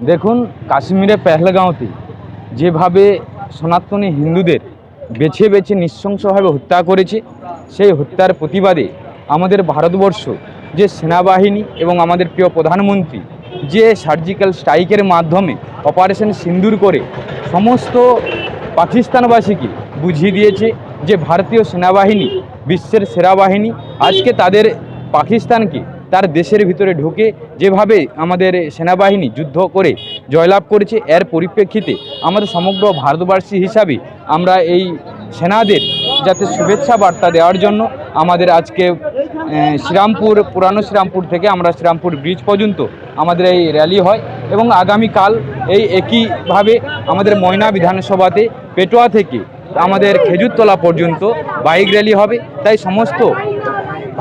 দেখুন কাশ্মীরে পেহলগাঁওতে যেভাবে সনাতনী হিন্দুদের বেছে বেছে নৃশংসভাবে হত্যা করেছে, সেই হত্যার প্রতিবাদে আমাদের ভারতবর্ষ যে সেনাবাহিনী এবং আমাদের প্রিয় প্রধানমন্ত্রী যে সার্জিক্যাল স্ট্রাইকের মাধ্যমে অপারেশন সিন্দুর করে সমস্ত পাকিস্তানবাসীকে বুঝিয়ে দিয়েছে যে ভারতীয় সেনাবাহিনী, বিশ্বের সেরা বাহিনী আজকে তাদের পাকিস্তানকে তার দেশের ভিতরে ঢুকে যেভাবে আমাদের সেনাবাহিনী যুদ্ধ করে জয়লাভ করেছে, এর পরিপ্রেক্ষিতে আমাদের সমগ্র ভারতবাসী হিসাবে আমরা এই সেনাদের যাতে শুভেচ্ছা বার্তা দেওয়ার জন্য আমাদের আজকে শ্রীরামপুর, পুরানো শ্রীরামপুর থেকে আমরা শ্রীরামপুর ব্রিজ পর্যন্ত আমাদের এই র্যালি হয় এবং আগামীকাল এই একইভাবে আমাদের ময়না বিধানসভাতে পেটোয়া থেকে আমাদের খেজুরতলা পর্যন্ত বাইক র্যালি হবে। তাই সমস্ত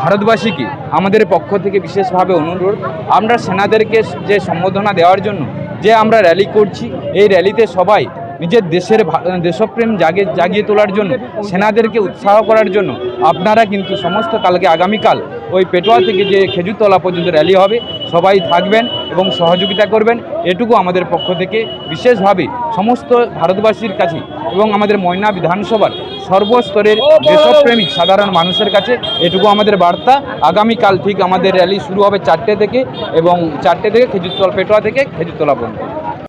ভারতবাসীকে আমাদের পক্ষ থেকে বিশেষভাবে অনুরোধ, আমরা সেনাদেরকে যে সম্বোধনা দেওয়ার জন্য যে আমরা র্যালি করছি, এই র্যালিতে সবাই নিজের দেশের দেশপ্রেম জাগে, জাগিয়ে তোলার জন্য, সেনাদেরকে উৎসাহ করার জন্য, আপনারা কিন্তু সমস্ত কালকে আগামীকাল ওই পেটোয়া থেকে যে খেজুরতলা পর্যন্ত র্যালি হবে, সবাই থাকবেন এবং সহযোগিতা করবেন, এটুকু আমাদের পক্ষ থেকে। বিশেষভাবে সমস্ত ভারতবাসীর কাছে এবং আমাদের ময়না বিধানসভার সর্বস্তরের দেশপ্রেমিক সাধারণ মানুষের কাছে এটুকু আমাদের বার্তা। আগামীকাল ঠিক আমাদের র্যালি শুরু হবে চারটে থেকে এবং চারটে থেকে খেজুরতলা, পেটোয়া থেকে খেজুরতলা পর্যন্ত।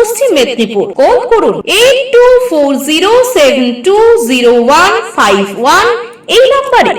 পশ্চিম মেদিনীপুর। কল করুন? Eight two four zero seven two zero one five one এই নম্বরে।